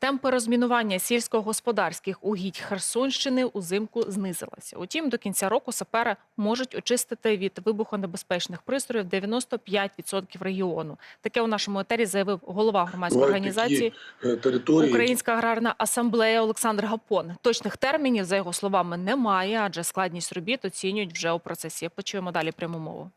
Темпи розмінування сільськогосподарських угідь Херсонщини узимку знизилися. Утім, до кінця року сапери можуть очистити від вибухонебезпечних пристроїв 95% регіону. Таке у нашому етері заявив голова громадської організації е, території. Українська аграрна асамблея Олександр Гапон. Точних термінів за його словами немає, адже складність робіт оцінюють вже у процесі. Почуємо далі пряму мову.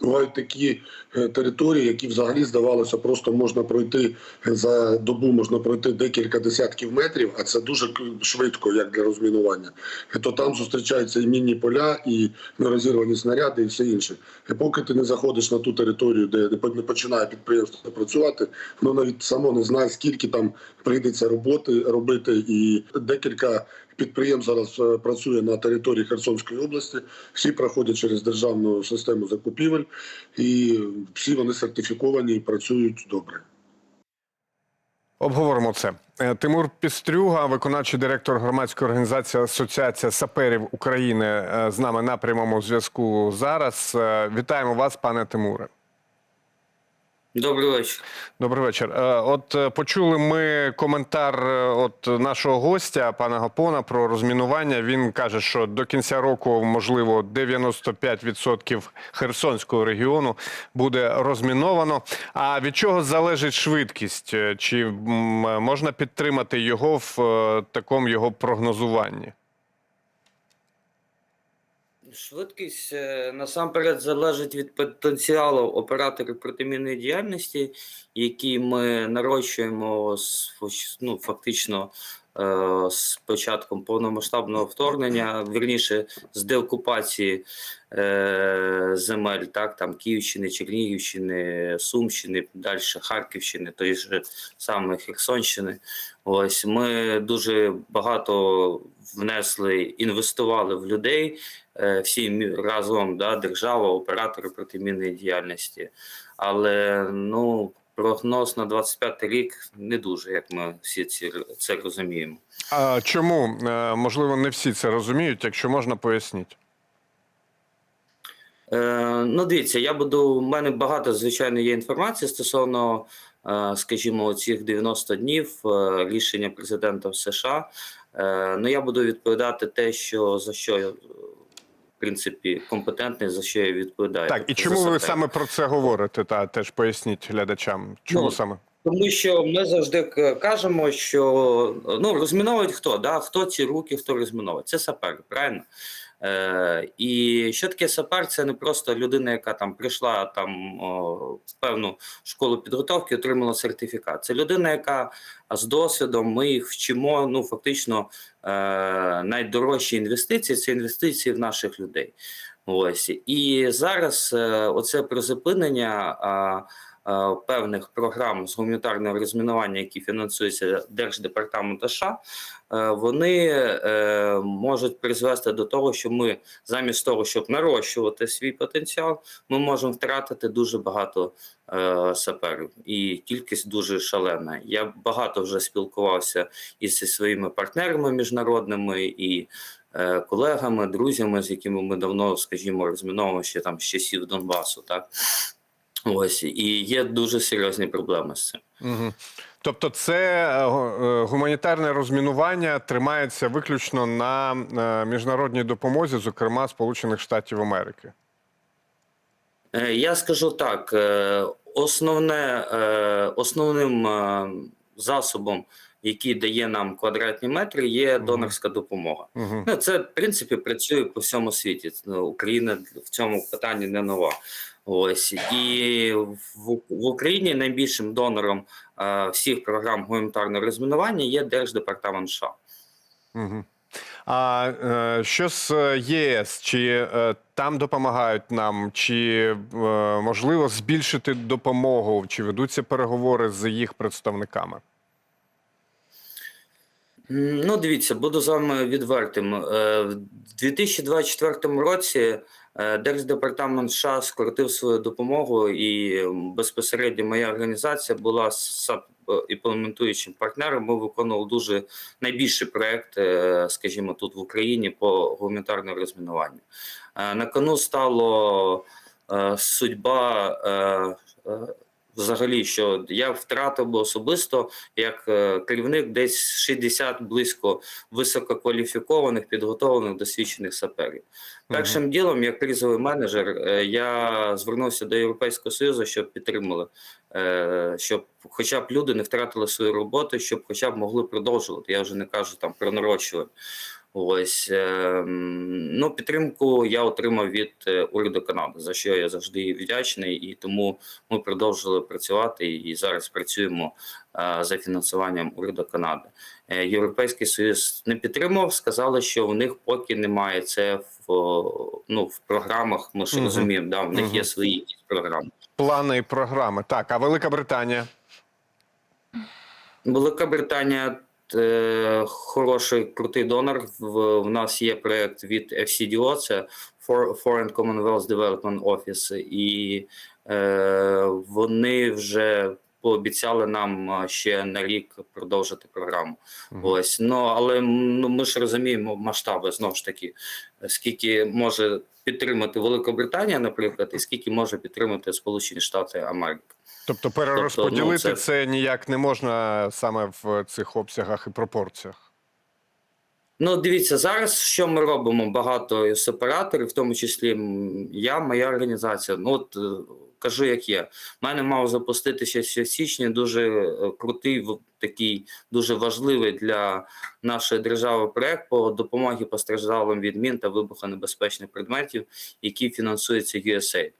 Бувають такі е, території, які взагалі здавалося, просто можна пройти за добу, можна пройти декілька десятків метрів, а це дуже швидко, як для розмінування. Е, То там зустрічаються і мінні поля, і нерозірвані снаряди, і все інше. І поки ти не заходиш на ту територію, де не починає підприємство працювати, воно навіть само не знає, скільки там прийдеться роботи робити. І декілька підприємств зараз е, працює на території Херсонської області. Всі проходять через державну систему закупівель, і всі вони сертифіковані і працюють добре. Обговоримо це. Е, Тимур Пістрюга, виконавчий директор громадської організації Асоціація саперів України, е, з нами на прямому зв'язку зараз. Вітаємо вас, пане Тимуре. Добрий вечір. Добрий вечір. Е, От е, почули ми коментар е, от нашого гостя, пана Гапона, про розмінування. Він каже, що до кінця року, можливо, 95% Херсонського регіону буде розміновано. А від чого залежить швидкість? Чи можна підтримати його в такому його прогнозуванні? Швидкість е, насамперед залежить від потенціалу операторів протимінної діяльності, які ми нарощуємо ну, фактично з початком повномасштабного вторгнення, вірніше з деокупації е, земель, так там Київщини, Чернігівщини, Сумщини, далі Харківщини, той же саме Херсонщини. Ось ми дуже багато внесли, інвестували в людей е, всі разом, да, держава, оператори протимінної діяльності. Але ну, прогноз на 25 рік не дуже, як ми всі ці, це розуміємо. А чому? Е, Можливо, не всі це розуміють. Якщо можна, поясніть. Е, ну, дивіться, я буду. У мене багато, звичайно, є інформації стосовно, е, скажімо, цих 90 днів е, рішення президента в США. Е, ну, я буду відповідати те, що за що в принципі, компетентний, за що я відповідаю. Так, і Тобто чому за ви саме про це говорите? Та теж поясніть глядачам. Чому Ну, саме? Тому що ми завжди кажемо, що ну розміновують хто? Да? Хто ці руки, хто розміновує? Це сапер, правильно? Е, і що таке сапер? Це не просто людина, яка там прийшла там в певну школу підготовки, отримала сертифікат. Це людина, яка з досвідом ми їх вчимо. Ну фактично е, найдорожчі інвестиції це інвестиції в наших людей. Ось і зараз е, оце призупинення. Е, певних програм з гуманітарного розмінування, які фінансуються Держдепартаментом США, е, вони е, можуть призвести до того, що ми замість того, щоб нарощувати свій потенціал, ми можемо втратити дуже багато е, саперів, і кількість дуже шалена. Я багато вже спілкувався із своїми партнерами міжнародними і е, колегами, друзями, з якими ми давно, скажімо, розміновуємо ще там з часів Донбасу. Так ось і є дуже серйозні проблеми з цим. Угу. Тобто, це е, е, гуманітарне розмінування тримається виключно на е, міжнародній допомозі, зокрема Сполучених Штатів Америки. Я скажу так: основне, основним засобом, який дає нам квадратні метри, є донорська допомога. Угу. Ну, це в принципі працює по всьому світі. Ну, Україна в цьому питанні не нова. Ось і в, в Україні найбільшим донором е, всіх програм гуманітарного розмінування є Держдепартамент США. Угу. А е, що з е, ЄС? Чи е, там допомагають нам, чи е, можливо збільшити допомогу, чи ведуться переговори з їх представниками? Ну, дивіться, буду з вами відвертим. Е, В 2024 році Держдепартамент США скоротив свою допомогу, і безпосередньо моя організація була САП імплементуючим партнером. Ми виконували дуже найбільший проект, е, скажімо, тут в Україні по гуманітарному розмінуванню. Е, На кону стало е, судьба е, е, взагалі, що я втратив би особисто як е, керівник десь 60 близько висококваліфікованих, підготовлених, досвідчених саперів. Першим ділом, як кризовий менеджер, е, я звернувся до Європейського Союзу, щоб підтримали, е, щоб хоча б люди не втратили свою роботу, щоб хоча б могли продовжувати. Я вже не кажу там про нарощування. Ось е, м, ну підтримку я отримав від е, уряду Канади, за що я завжди вдячний, і тому ми продовжили працювати і зараз працюємо е, за фінансуванням уряду Канади. Е, Європейський Союз не підтримував, сказали, що у них поки немає це в ну в програмах. Ми ж Мгм. розуміємо, да, в них Мгм. є свої програми. Плани і програми. Так, а Велика Британія? Велика Британія хороший крутий донор. В, в нас є проект від FCDO, це For- Foreign Commonwealth Development Office, і е, вони вже пообіцяли нам е, ще на рік продовжити програму. Мгм. Ось ну але ну, ми ж розуміємо масштаби знову ж таки, скільки може підтримати Велика Британія, наприклад, і скільки може підтримати Сполучені Штати Америки. Тобто перерозподілити ну, це- це ніяк не можна саме в цих обсягах і пропорціях. Ну, дивіться, зараз що ми робимо багато з операторів, в тому числі я, моя організація. Ну от е, кажу, як є. У мене мав запуститися ще в січні дуже е, крутий, такий дуже важливий для нашої держави проект по допомогі постраждалим від мін та вибухонебезпечних предметів, які фінансуються USAID.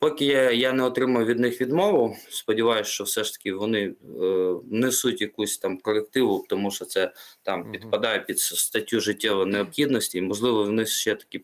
Поки я, я не отримав від них відмову, сподіваюся, що все ж таки вони е, несуть якусь там корективу, тому що це там підпадає під статтю життєвої необхідності, і можливо вони ще таки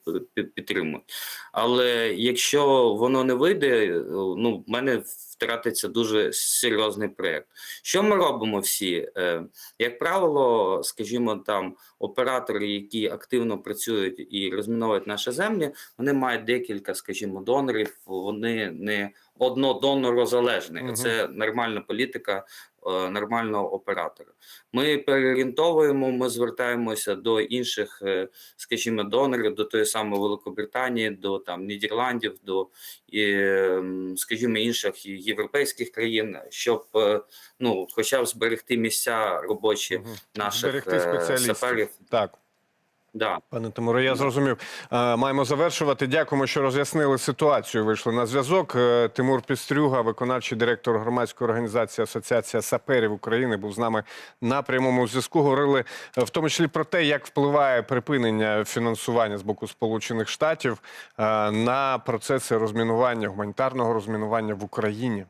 підтримують. Але якщо воно не вийде, е, ну в мене втратиться дуже серйозний проєкт. Що ми робимо всі? Е, Як правило, скажімо, там оператори, які активно працюють і розміновують наші землі, вони мають декілька, скажімо, донорів. Вони не однодонорозалежні. Мгм. Це нормальна політика е, нормального оператора. Ми переорієнтовуємо, ми звертаємося до інших, е, скажімо, донорів, до тої самої Великобританії, до там Нідерландів, до ем, скажімо, інших європейських країн, щоб е, ну, хоча б зберегти місця робочі наших е, саперів. Так. Да. Пане Тимуре, я зрозумів. Е, Маємо завершувати. Дякуємо, що роз'яснили ситуацію. Вийшли на зв'язок. Е, Тимур Пістрюга, виконавчий директор громадської організації Асоціація саперів України, був з нами на прямому зв'язку. Говорили е, в тому числі про те, як впливає припинення фінансування з боку Сполучених Штатів на процеси розмінування гуманітарного розмінування в Україні.